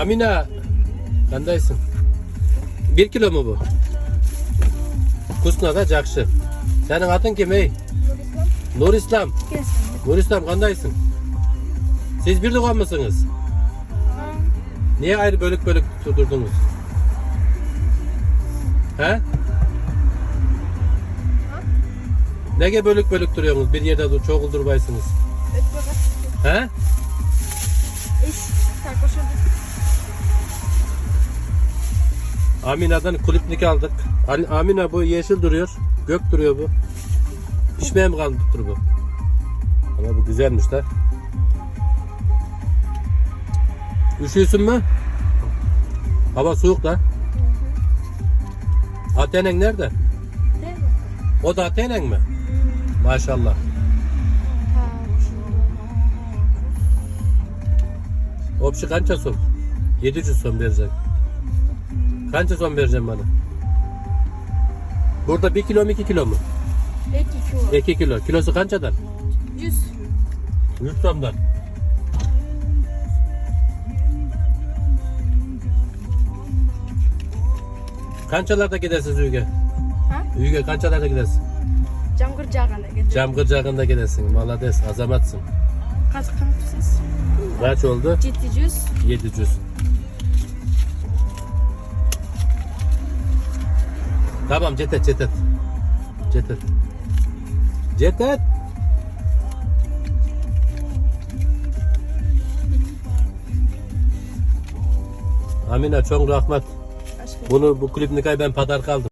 Amina. Kandaysın. Bir kilo mu bu? Kusna'da Cakşı. Senin adın kim ey? Nur İslam. Nur İslam kandaysın. Siz bir dukan mısınız? Niye ayrı bölük bölük durdunuz? He? Nege bölük bölük duruyorsunuz? Bir yerde dur, çok durbaysınız. He? İş. Sarkoşu. Amina'dan kulüpnik aldık. Al- Amina bu yeşil duruyor. Gök duruyor bu. Pişmeye mi kaldı bu? Ama bu güzelmiş de. Üşüyorsun mu? Hava soğuk da. Atenen nerede? Değil mi? O da Atenen mi? Maşallah. Opşi kança son? 700 son verecek. Kança son vereceğim bana? Burada 1 kilo mu 2 kilo mu? İki kilo. 2 kilo. Kilosu kançadan? Yüz. 100 gramdan. Kançalarda gidersin Üge. Ha? Üge kançalarda gidersin. Cam kıracağına gidiyor. Cam kırcağında gidersin. Malades, azamatsın. Kaç kanıtsız? Kaç oldu? Ciddi yüz. 700. Tamam cetet cetet. Cetet. Cetet. Amina çok rahmet. Bunu bu klipnikayı ben padar kaldım.